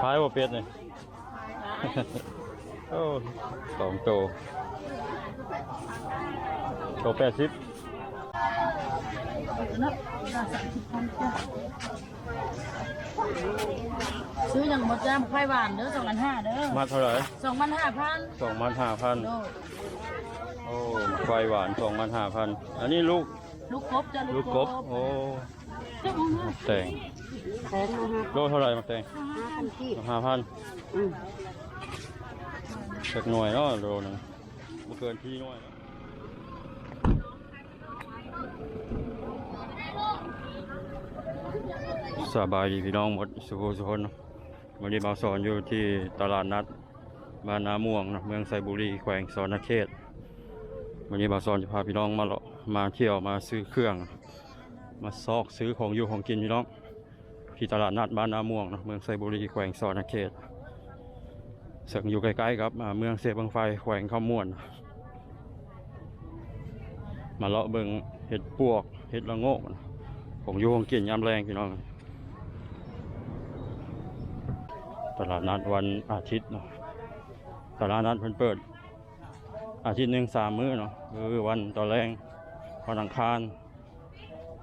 ขายบ่เป็ดนี่โอ้สองโตโตแปดสิบซื้ออย่างหมดจ้ามไข่หวานเด้อสองพันห้าเด้อมาเท่าไหร่สองพันห้าพันสองพันห้าพันโดโอ้ไฟหวานสองพันห้าพันอันนี้ลูก ลูกกบจ้ะลูกกบ โอ้เจ้าของห้า แต่งแพงนะฮะโลเท่าไหร่มาแต่งห้าพันกีบห้าพันอืมสักหน่วยเนาะโลหนึงบ่เกินที่หน่วยเนาะสบายดีพี่น้องหมดสุขสุขคนเนาะวันนี้มาสอนอยู่ที่ตลาดนัดบ้านนาม่วงนะเมืองไซบุรีแขวงสอนเขตวันนี้บาซอนจะพาพี่น้องมาเลาะมาเที่ยวมาซื้อเครื่อง มาซอกซื้อของอยู่ของกินพี่น้องที่ตลาดนัดบ้านนาม่วงนะเมืองไซบุรีแขวงสอนเขตซึ่งอยู่ใกล้ๆกับเมืองเสบังไฟแขวงข้าวม่วน มาเลาะเบิงเห็ดปวกเห็ดละโงกของอยู่ของกินยามแรงพี่น้องตลาดนัดวันอาทิตย์เนาะตลาดนัดเพิ่นเปิด อาทิตย์หนึ่งสามมื้อเนาะคือวันตอนแรงวันอังคาร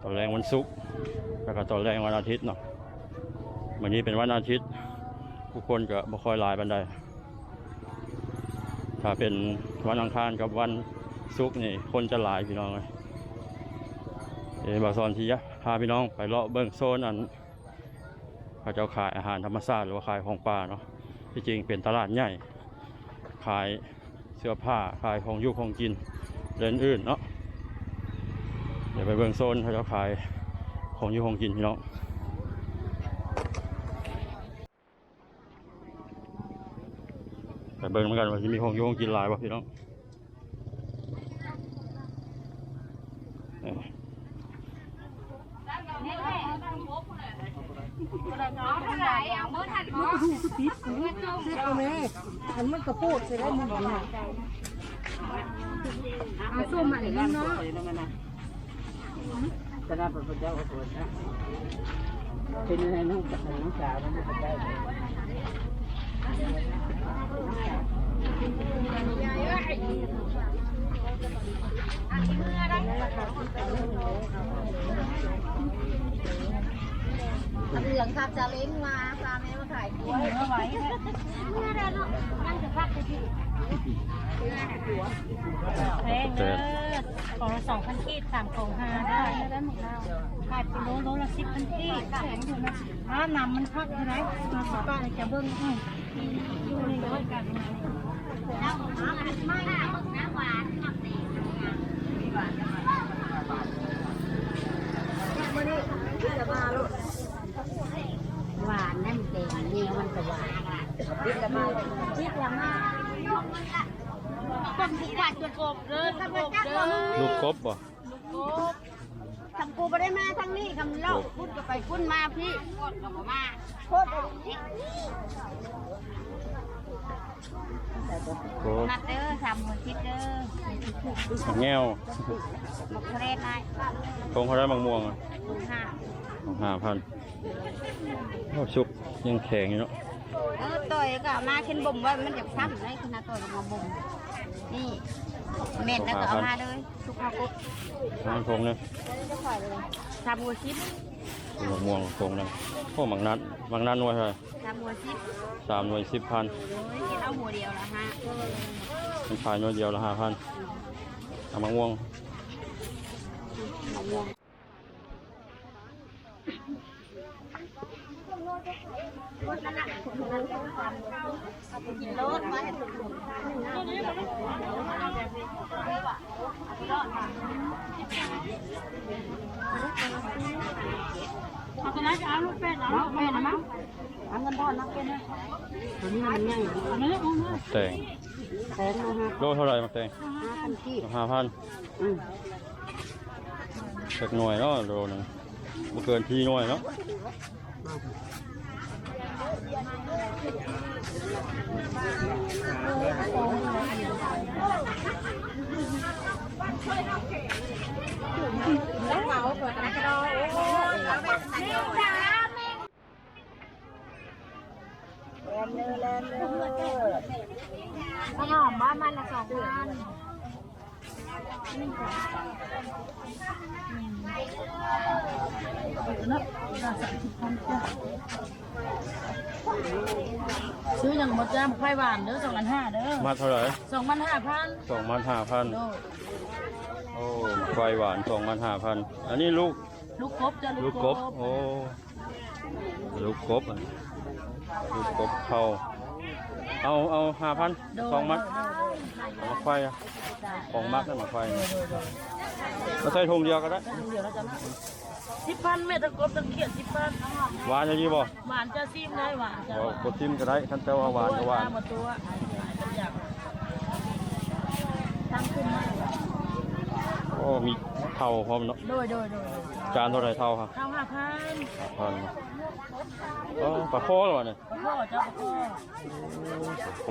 ตอนแรงวันศุกร์แล้วก็ตอนแรงวันอาทิตย์เนาะวันนี้เป็นวันอาทิตย์ผู้คนก็บ่ค่อยหลายบันไดถ้าเป็นวันอังคารกับวันศุกร์นี่คนจะหลายพี่น้องเลยเดี๋บาซอนทียะพาพี่น้องไปเลาะเบิ้งโซนอันเขาจ้าขายอาหารธรรมชาติหรือว่าขายของป่าเนาะที่จริงเป็นตลาดใหญ่ขายเสื้อผ้าขายของอยุของกินเดินอื่นเนาะ ไปเบิ่งโซนเขาจะขายของอยุของกินพี่น้องไปเบิ่งเหมือนกันว่าจะมีของอยุของกินหลายป่ะพี่น้องเอ้ยเอาแม่อันมันกระพูดใช่ไหมมึงเนี่ยเอาส้มมาเลยเนาะ จะน่าเป็นพระเจ้าขอโทษนะเป็นอะไรน้องกับน้องสาวมันไม่ได้ เหลืองขับจะเล้งมาพาแม่มาขายกล้วยเนื้อไว้เมื่อไรเนาะนั่งจะพักไปที่แพงเด้อของละสองพันกีบสามของห้าได้ได้วหมดแล้วขายกิโลโลละสิบพันกีบแพงอยู่นะถ้านำมันพักเท่ไหรมาสป้าจะเบิ้งอืมอยู่ในร้อยกันน้ำ หวานหมักตีหวานนั่นเต็มนี่มันก็หวานคิดละมาคิดละมาคนที่ขาดจนกบเลยทำไมจักว่ามึงลูกกบบ่ทำกูไปได้มาทั้งนี้คำเล่าพูดก็ไปพูดมาพี่โคตรกับมาโคตร โกบนัดเด้อสามหัวชิดเด้อแง่วหมกทะเลนายทงเขาได้บางม่วงอะห้าห้าพันโอ้ชุบยังแข็งอยู่เนาะเออต่อยก็มาขึ้นบ่มว่ามันจะซ้ำเลยคณะต่อยก็มาบ่มนี่เม็ดแล้วก็เอามาเลยทุกข้าวกุ๊กมันทงเนี่ยสามหัวชิด มะม่วงทงนึงพวกมังนัดมังนัดหน่วยเท่าไหร่สามหัวชิดสามหน่วยสิบพันไม่กินเอาหัวเดียวละฮะมันขายหน่วยเดียวละห้าพันเอามะม่วงกินรถมาให้ถูกเอา ตัวนั้นจะเอาลูกเป็ดเอาลูกเป็ดนะมั้งทำกันทอดนักเป็นนะตัวนี้มันง่ายเอาเนื้อเอาเนื้อแตงแพงนะฮะโลเท่าไหร่มาแตงห้าพันกีบห้าพันอืมสักหน่วยเนาะโลหนึงบ่เกินที่หน่วยเนาะแล้วเหมาเปิดกระดองโอ้ยเอาไปไหนเด้อแขนมบ้านมันละสองพันซื้ออย่างหมดจ้าไข่หวานเด้อสองพันห้าเด้อมาเท่าไหร่สองพันห้าพันสองพันห้าพันโอ้ไยหวานสองพันห้าพันอันนี้ลูก ลูกกบจ้าลูกกบโอ้ลูกกบอะลูกกบเข้าเอาเอาห้าพันสองมัดเอามาไฟอะของมักนั่นมาไฟก็ใส่ถุงเดียวก็ได้เดี๋ยวเราจะสิบพันแม่ตะกบตะเขียดสิบพันหวานอย่างนี้บ่หวานจะซิมได้หวานจะบ่กดทิมก็ได้ท่านแต่ว่าหวานก็หวานหมดตัวตั้งขึ้นมาโอ้มีเท่าพร้อมเนาะโดยโดยโดยจานเท่าไหรเท่าครับข้าวห้าพันพันเออปลาโคหรอวะเนี่ยพ่อเจ้าพ่อปลาโค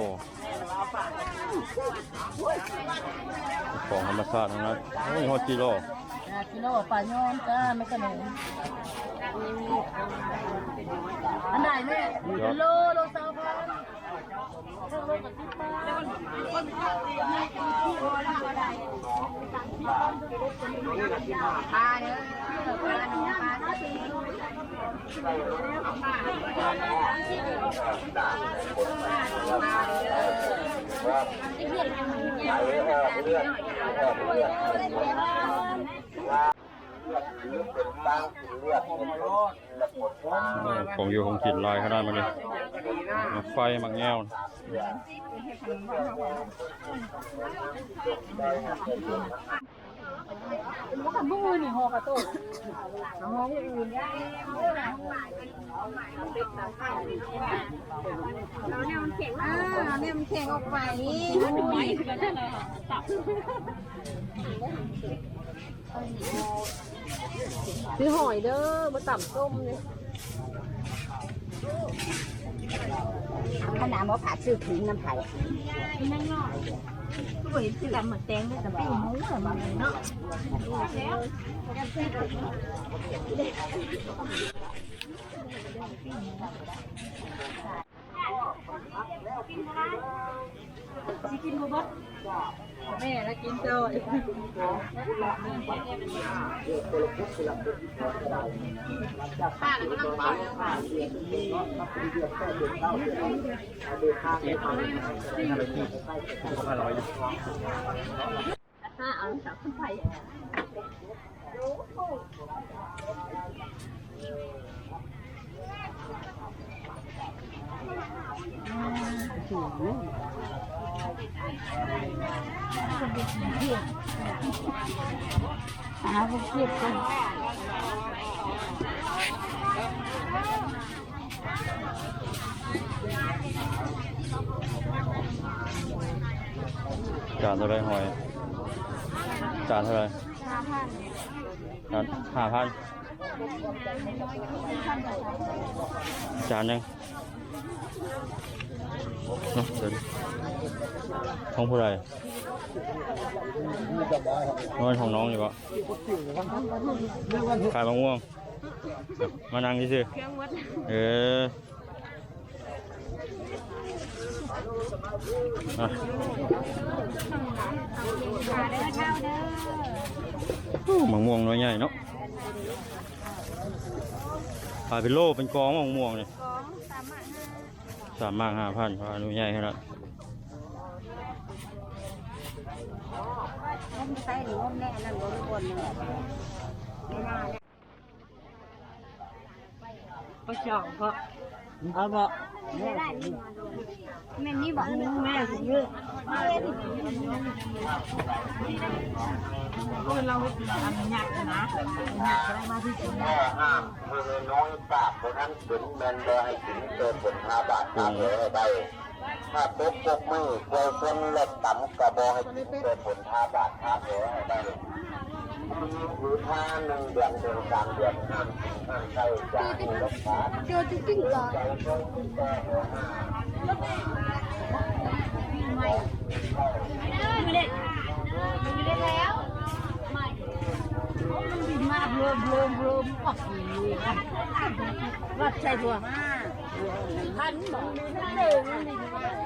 ของธรรมชาติทั้งนั้นโอ้ยฮอตจิโร่กิโลปลาย้อนจ้าไม่กระหนูอันไหนแม่โลโลสาวพัน โลกับสิบพันปลาเด้อปลาห นูปลาเด้อผมอยู่ของกินลายขนาดมาเลยมาไฟมักแง่วขันพวกมือนี่หอกระโตเราเนี่ยมันแข็งอ่าเนี่ยมันแข็งออกไปนี่ ซื้อหอยเด้อมาต่ำส้มเนี่ยขนาดว่าผ่าซื้อถึงน้ำไผ่นั่งนอกก็เห็นคือกันเหมือนแตงเลยแต่ปิ้งหมูเหมือนมันเน าะ แม่แล้วกินเจ้า หา พวกเทียบกันจานเท่าไรหอยจานเท่าไรจานห้าพันจานยัง เนาะเดี๋ยวดิของผู้ใดน้อยของน้องอยู่ปะขายมะม่วง มานั่งดิสิเอออะโอ้มะม่วงน้อยใหญ่เนาะขายเป็นโลเป็นกองมะม่วงเนี่ย สามมากห้าพันพาดูใหญ่ขนาดงมใส่หรืองมแน่นั่นบริบนเลยไม่น่าเลยก็จ่องก็เอาบ่ ไม่ได้นี่แม่นี่บอกแม่สิเยอะก็เราทำยากนะยากอะไรมาที่สุดแม่ห้ามมือน้อยปากคนนั้นถึงแมนเบอร์ให้ถึงเกิดผลหาบาทตามเลยให้ได้ถ้าตกตกมือเกยคนเล็ดต่ำกระบอกให้ถึงเกิดผลหาบาทตามเลยได้ หรือถ้าหนึ่งเดือนเดือนสามเดือนห้ามห้ามใช้จ่ายรักษาเจอจริงๆก่อนใจตรงแก้หัวหน้าไม่ได้ไม่ได้แล้วไม่มันบินมากเริ่มเริ่มเริ่มออกอย่างนี้รับใจบัวพันบอกหนึ่งหนึ่งเจ้านี่ไม่ได้บอก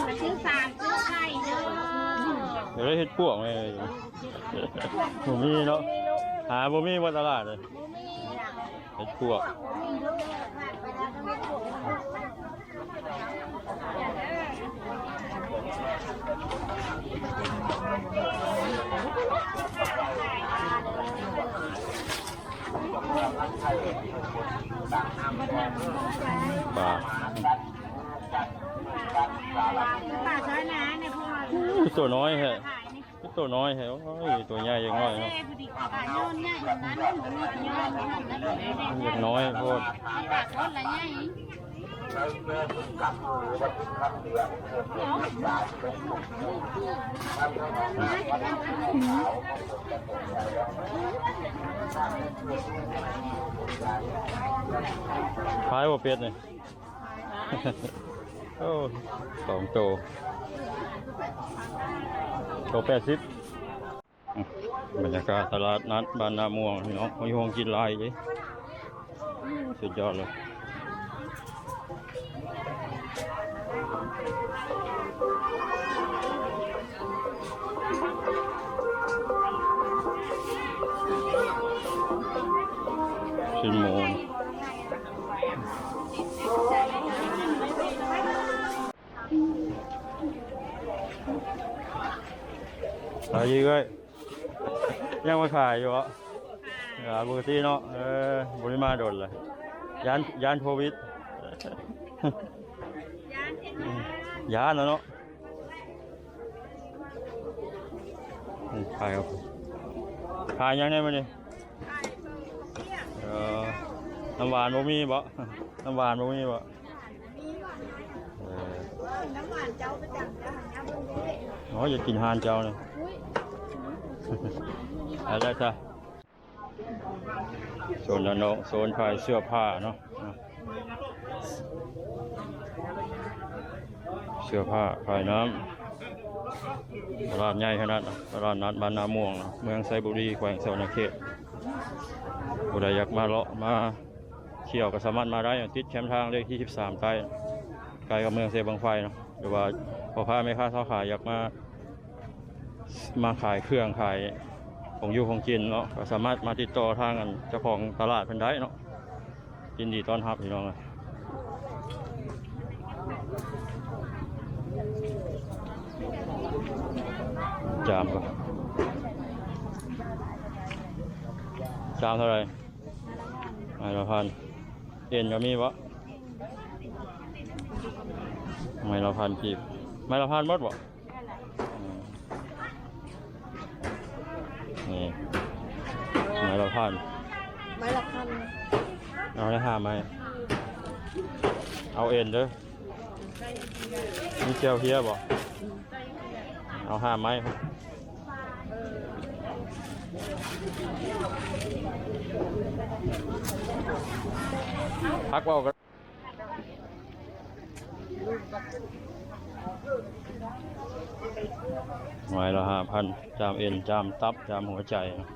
นะชื่อสารชื่อไข่เด้อ เดี๋ยวได้เฮ็ด พวกไหมผมมีเนาะหาบ่มีว่าตลาดเลยเฮ็ดพวกปลาป่าช้อยนะเนี่ยพวกเราอุ้ยตัวน้อยฮะขาตัวน้อยฮะโอ้ยตัวใหญ่ยังน้อ ยแม่เนาะพอดีขายโยนเนี่ยอย่ ตรปากคนละไงคล้ายว่าเป็ดเลยโอ้สองตัวแปดสิบบรรยากาศตลาดนัดบ้านนาม่วงพี่น้องมีห้องกินลายเลยสุดยอดเลยายยี่ก็ยังมาขายอยู่อะอ่าปกติเนาะเออบริมาโดนเลยยานยานโควิดยานแล้วเนาะอืมขายครับขายยังไงมาเนี่ยเออน้ำหวานบ่มีบ่น้ำหวานบ่มีบ่เออน้ำหวานเจ้าไปจับเจ้าหันน้ำมันด้วยอ๋ออยากกินหานเจ้าเลย อะไรจ้ะโซนด้านนอกโซนขายเสื้อผ้าเนาะเสื้อผ้าขายน้ำตลาดใหญ่ขนาดนะตลาดนัดบ้านนาม่วงเนาะเมืองไซบุรีแขวงสวรรเขตผู้ใดอยากมาเลาะมาเที่ยวก็สามารถมาได้อย่างติดแคมป์ทางเลขที่ 13ใกล้ใกล้กับเมืองเซบังไฟเนาะหรือว่าพ่อค้าแม่ค้าเช่าขายอยากมา มาขายเครื่องขายของอยู่ของกินเนาะก็สามารถมาติดต่อทางกันเจ้าของตลาดเพิ่นได้เนาะยินดีต้อนรับพี่น้องเลยจามก็จามเท่าไหรไม่ละพันเอ็นก็มีวะไม่ละพันกีบไม่ละพันหมดบ่ นี่ไม้ละพันไม้ละพันเอาได้ห้าไม้เอาเอ็นเด้อมีเจียวเฮียบ่เอาห้าไม้ครับพักเบากัน ไม้ละห้าพันจามเอ็นจามตับจามหัวใจนะ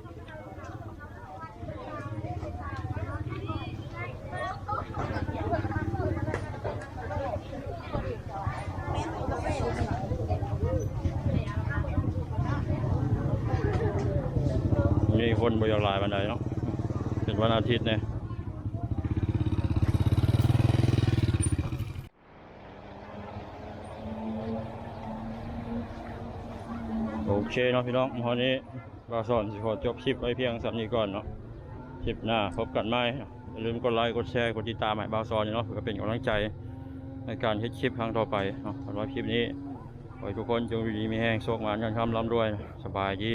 มีคนบอยาลายบันไดเนาะเป็นวันอาทิตย์เนี่ย เคเนาะพี่น้องวันนี้บาสอนสิขอจบคลิปไว้เพียงสำนี้ก่อนเนาะคลิปหน้าพบกันใหม่อย่าลืมกดไลค์กดแชร์กดติดตามให้บาสอนเนาะเพื่อเป็นกำลังใจในการเฮ็ดคลิปครั้งต่อไปเนาะสำหรับคลิปนี้ขอให้ทุกคนจงดีมีแห้งโชคมานเงินคำร่ำรวยสบายดี